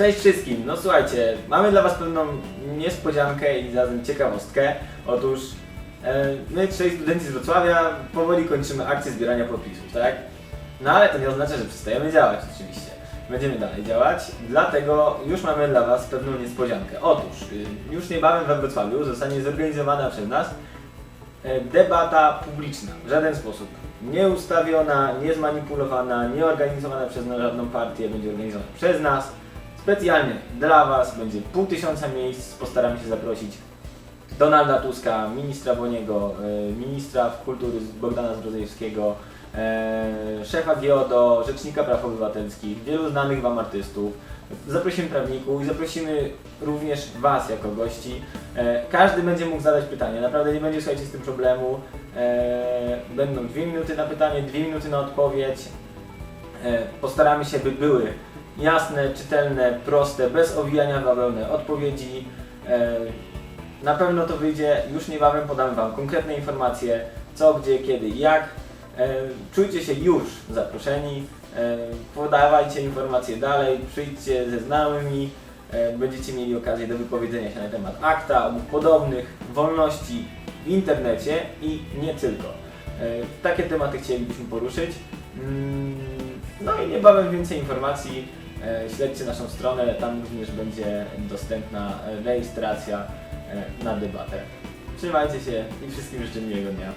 Cześć wszystkim, no słuchajcie, mamy dla Was pewną niespodziankę i zarazem ciekawostkę. Otóż e, my, trzej studenci z Wrocławia, powoli kończymy akcję zbierania podpisów, tak? No ale to nie oznacza, że przestajemy działać oczywiście. Będziemy dalej działać, dlatego już mamy dla Was pewną niespodziankę. Otóż y, już niebawem we Wrocławiu zostanie zorganizowana przez nas e, debata publiczna. W żaden sposób nie ustawiona, nie zmanipulowana, nie organizowana przez żadną partię, będzie organizowana przez nas. Specjalnie dla Was będzie pół tysiąca miejsc. Postaramy się zaprosić Donalda Tuska, ministra Boniego, e, ministra kultury Bogdana Zdrodzejewskiego, e, szefa GIODO, rzecznika praw obywatelskich, wielu znanych Wam artystów. Zaprosimy prawników i zaprosimy również Was jako gości. E, Każdy będzie mógł zadać pytanie. Naprawdę nie będzie, słuchajcie, z tym problemu. Będą dwie minuty na pytanie, dwie minuty na odpowiedź. Postaramy się, by były jasne, czytelne, proste, bez owijania w bawełnę odpowiedzi. E, Na pewno to wyjdzie, już niebawem podamy Wam konkretne informacje, co, gdzie, kiedy i jak. E, Czujcie się już zaproszeni, e, podawajcie informacje dalej, przyjdźcie ze znajomymi, będziecie mieli okazję do wypowiedzenia się na temat akta, lub podobnych wolności w internecie i nie tylko. Takie tematy chcielibyśmy poruszyć. Mm, No i niebawem więcej informacji. E, Śledźcie naszą stronę, tam również będzie dostępna e, rejestracja e, na debatę. Trzymajcie się i wszystkim życzę miłego dnia.